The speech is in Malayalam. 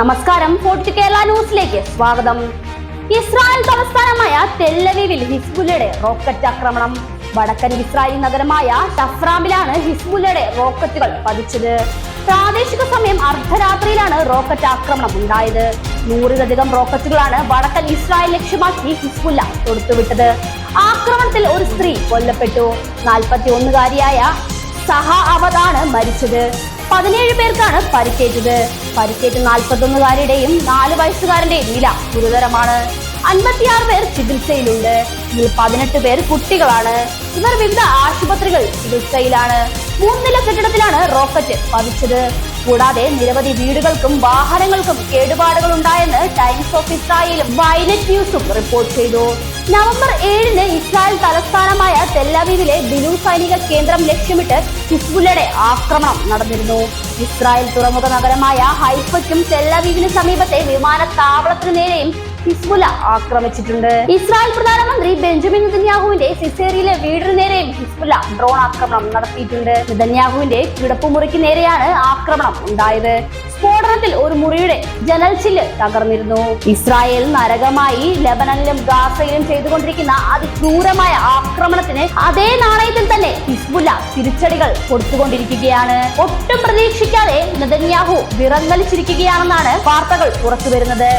നമസ്കാരം. ഫോർട്ട് കേരള ന്യൂസിലേക്ക് സ്വാഗതം. ഇസ്രായേൽ തലസ്ഥാനമായ തെല്ലവീവിൽ ഹിസ്ബുല്ലയുടെ റോക്കറ്റ് ആക്രമണം. വടക്കൻ ഇസ്രായേൽ നഗരമായ ടഫ്രാമിലാണ് ഹിസ്ബുല്ലയുടെ റോക്കറ്റുകൾ പതിച്ചത്. പ്രാദേശിക സമയം അർദ്ധരാത്രിയിലാണ് റോക്കറ്റ് ആക്രമണം ഉണ്ടായത്. നൂറിലധികം റോക്കറ്റുകളാണ് വടക്കൻ ഇസ്രായേൽ ലക്ഷ്യമാക്കി ഹിസ്ബുല്ല തൊടുത്തുവിട്ടത്. ആക്രമണത്തിൽ ഒരു സ്ത്രീ കൊല്ലപ്പെട്ടു. നാൽപ്പത്തി ഒന്നുകാരിയായ സഹ അവതാണ് മരിച്ചത്. പതിനേഴ് പേർക്കാണ് പരിക്കേറ്റത്. പരിക്കേറ്റ നാൽപ്പത്തൊന്നുകാരുടെയും നാല് വയസ്സുകാരന്റെയും നില ഗുരുതരമാണ്. അൻപത്തിയാറ് പേർ ചികിത്സയിലുണ്ട്. ഇതിൽ പതിനെട്ട് പേർ കുട്ടികളാണ്. ഇവർ വിവിധ ആശുപത്രികൾ ചികിത്സയിലാണ്. മൂന്നില കെട്ടിടത്തിലാണ് റോക്കറ്റ് പതിച്ചത്. കൂടാതെ നിരവധി വീടുകൾക്കും വാഹനങ്ങൾക്കും കേടുപാടുകൾ ഉണ്ടായെന്ന് ടൈംസ് ഓഫ് ഇസ്രായേലും വൈലറ്റ് ന്യൂസും റിപ്പോർട്ട് ചെയ്തു. നവംബർ ഏഴിന് ഇസ്രായേൽ തലസ്ഥാനമായ തെല്ലവീവിലെ ബിലു സൈനിക കേന്ദ്രം ലക്ഷ്യമിട്ട് ഹിസ്ബുല്ലയുടെ ആക്രമണം നടന്നിരുന്നു. ഇസ്രായേൽ തുറമുഖ നഗരമായ ഹൈഫയ്ക്കും തെല്ലവീവിന് സമീപത്തെ വിമാനത്താവളത്തിനു നേരെയും ഹിസ്ബുല ആക്രമിച്ചിട്ടുണ്ട്. ഇസ്രായേൽ പ്രധാനമന്ത്രി ബെഞ്ചമിൻ നെതന്യാഹുവിന്റെ സിസേറിയിലെ വീടിന് നേരെയും ഹിസ്ബുല ഡ്രോൺ ആക്രമണം നടത്തിയിട്ടുണ്ട്. നെതന്യാഹുവിന്റെ കിടപ്പുമുറിക്ക് നേരെയാണ് ആക്രമണം ഉണ്ടായത്. സ്ഫോടനത്തിൽ ഒരു മുറിയുടെ ജനൽ ചില്ല് തകർന്നിരുന്നു. ഇസ്രായേൽ നരകമായി ലബനനിലും ഗാസയിലും ചെയ്തുകൊണ്ടിരിക്കുന്ന അതിക്രൂരമായ ആക്രമണത്തിന് അതേ നാണയത്തിൽ തന്നെ ഹിസ്ബുല്ല തിരിച്ചടികൾ കൊടുത്തുകൊണ്ടിരിക്കുകയാണ്. ഒട്ടും പ്രതീക്ഷിക്കാതെ നെതന്യാഹു വിറങ്ങലിച്ചിരിക്കുകയാണെന്നാണ് വാർത്തകൾ പുറത്തുവരുന്നത്.